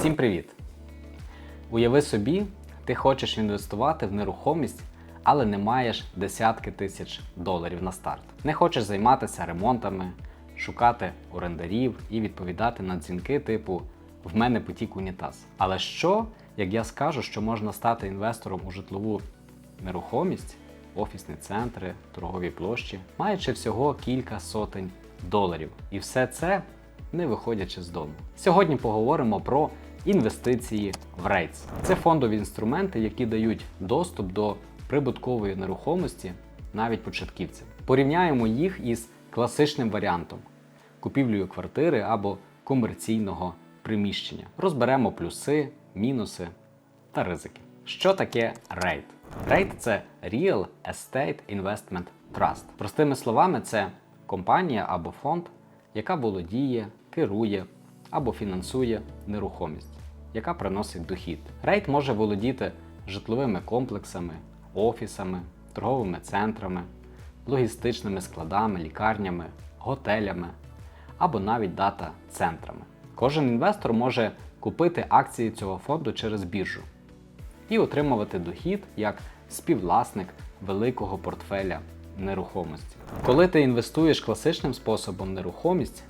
Всім привіт! Уяви собі, ти хочеш інвестувати в нерухомість, але не маєш десятки тисяч доларів на старт. Не хочеш займатися ремонтами, шукати орендарів і відповідати на дзвінки типу В мене потік унітаз. Але що, як я скажу, що можна стати інвестором у житлову нерухомість, офісні центри, торгові площі, маючи всього кілька сотень доларів. І все це не виходячи з дому. Сьогодні поговоримо про інвестиції в REITs. Це фондові інструменти, які дають доступ до прибуткової нерухомості навіть початківцям. Порівняємо їх із класичним варіантом купівлею квартири або комерційного приміщення. Розберемо плюси, мінуси та ризики. Що таке REIT? REIT – це Real Estate Investment Trust. Простими словами, це компанія або фонд, яка володіє, керує або фінансує нерухомість, яка приносить дохід. Рейт може володіти житловими комплексами, офісами, торговими центрами, логістичними складами, лікарнями, готелями або навіть дата-центрами. Кожен інвестор може купити акції цього фонду через біржу і отримувати дохід як співвласник великого портфеля нерухомості. Коли ти інвестуєш класичним способом нерухомість,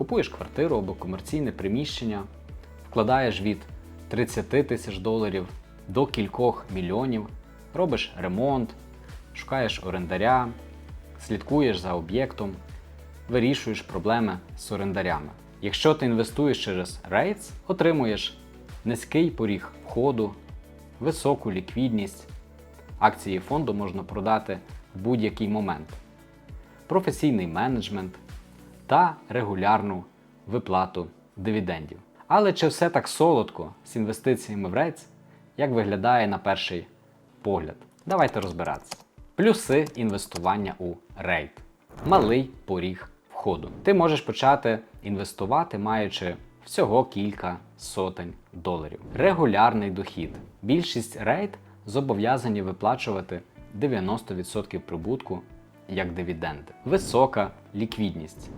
купуєш квартиру або комерційне приміщення, вкладаєш від 30 тисяч доларів до кількох мільйонів, робиш ремонт, шукаєш орендаря, слідкуєш за об'єктом, вирішуєш проблеми з орендарями. Якщо ти інвестуєш через REITs, отримуєш низький поріг входу, високу ліквідність. Акції фонду можна продати в будь-який момент, професійний менеджмент та регулярну виплату дивідендів. Але чи все так солодко з інвестиціями в REITs, як виглядає на перший погляд? Давайте розбиратися. Плюси інвестування у REIT. Малий поріг входу. Ти можеш почати інвестувати, маючи всього кілька сотень доларів. Регулярний дохід. Більшість рейд зобов'язані виплачувати 90% прибутку як дивіденди. Висока ліквідність.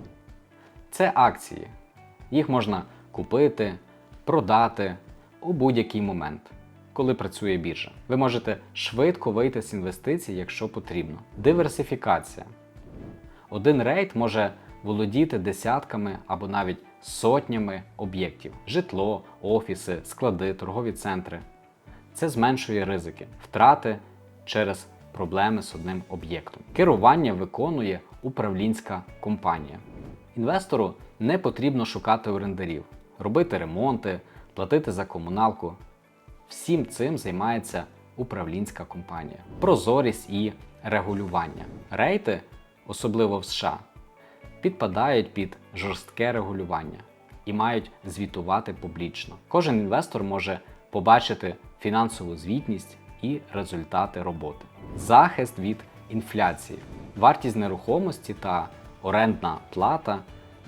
Це акції. Їх можна купити, продати у будь-який момент, коли працює біржа. Ви можете швидко вийти з інвестицій, якщо потрібно. Диверсифікація. Один рейд може володіти десятками або навіть сотнями об'єктів: житло, офіси, склади, торгові центри. Це зменшує ризики, втрати через проблеми з одним об'єктом. Керування виконує управлінська компанія. Інвестору не потрібно шукати орендарів, робити ремонти, платити за комуналку. Всім цим займається управлінська компанія. Прозорість і регулювання. Рейти, особливо в США, підпадають під жорстке регулювання і мають звітувати публічно. Кожен інвестор може побачити фінансову звітність і результати роботи. Захист від інфляції. Вартість нерухомості та орендна плата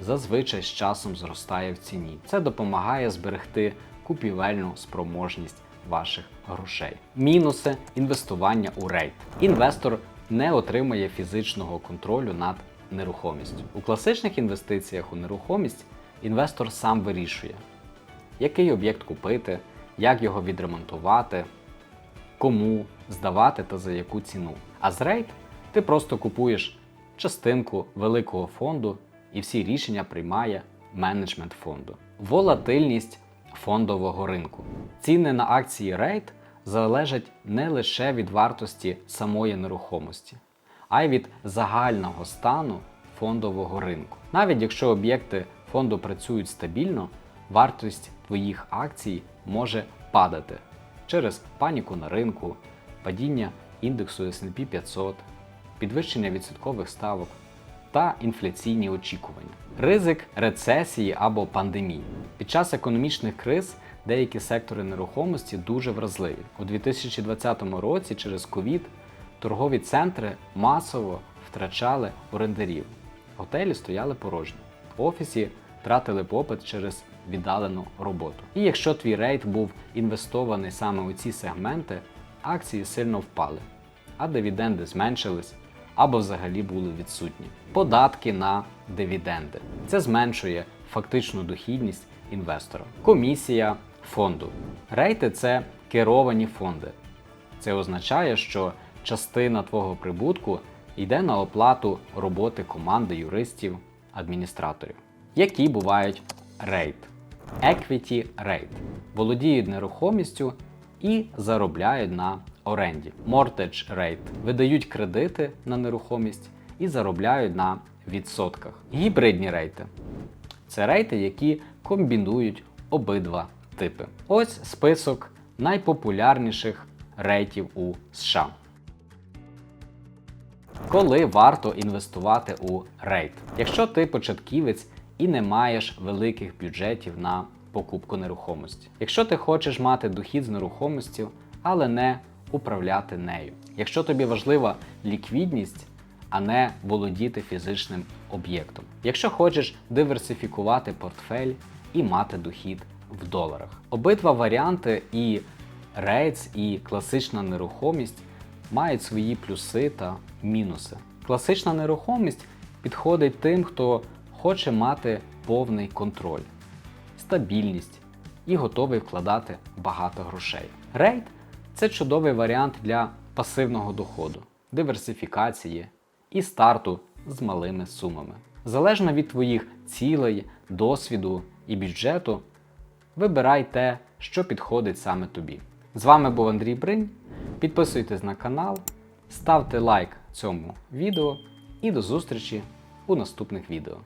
зазвичай з часом зростає в ціні. Це допомагає зберегти купівельну спроможність ваших грошей. Мінуси інвестування у рейт. Інвестор не отримає фізичного контролю над нерухомістю. У класичних інвестиціях у нерухомість інвестор сам вирішує, який об'єкт купити, як його відремонтувати, кому здавати та за яку ціну. А з рейд ти просто купуєш частинку великого фонду і всі рішення приймає менеджмент фонду. Волатильність фондового ринку. Ціни на акції рейд залежать не лише від вартості самої нерухомості, а й від загального стану фондового ринку. Навіть якщо об'єкти фонду працюють стабільно, вартість твоїх акцій може падати через паніку на ринку, падіння індексу S&P 500, підвищення відсоткових ставок та інфляційні очікування. Ризик рецесії або пандемії. Під час економічних криз деякі сектори нерухомості дуже вразливі. У 2020 році через ковід торгові центри масово втрачали орендарів. Готелі стояли порожні. Офісі втратили попит через віддалену роботу. І якщо твій рейд був інвестований саме у ці сегменти, акції сильно впали, а дивіденди зменшились або взагалі були відсутні. Податки на дивіденди. Це зменшує фактичну дохідність інвестора. Комісія фонду. Рейти це керовані фонди. Це означає, що частина твого прибутку йде на оплату роботи команди юристів, адміністраторів, які бувають рейд. Equity Rate. Володіють нерухомістю і заробляють на оренді. Mortgage Rate. Видають кредити на нерухомість і заробляють на відсотках. Гібридні рейти. Це рейти, які комбінують обидва типи. Ось список найпопулярніших рейтів у США. Коли варто інвестувати у рейт? Якщо ти початківець і не маєш великих бюджетів на покупку нерухомості. Якщо ти хочеш мати дохід з нерухомістю, але не управляти нею. Якщо тобі важлива ліквідність, а не володіти фізичним об'єктом. Якщо хочеш диверсифікувати портфель і мати дохід в доларах. Обидва варіанти і рейтс, і класична нерухомість мають свої плюси та мінуси. Класична нерухомість підходить тим, хто хоче мати повний контроль, стабільність і готовий вкладати багато грошей. Рейд це чудовий варіант для пасивного доходу, диверсифікації і старту з малими сумами. Залежно від твоїх цілей, досвіду і бюджету, вибирай те, що підходить саме тобі. З вами був Андрій Бринь. Підписуйтесь на канал, ставте лайк цьому відео і до зустрічі у наступних відео.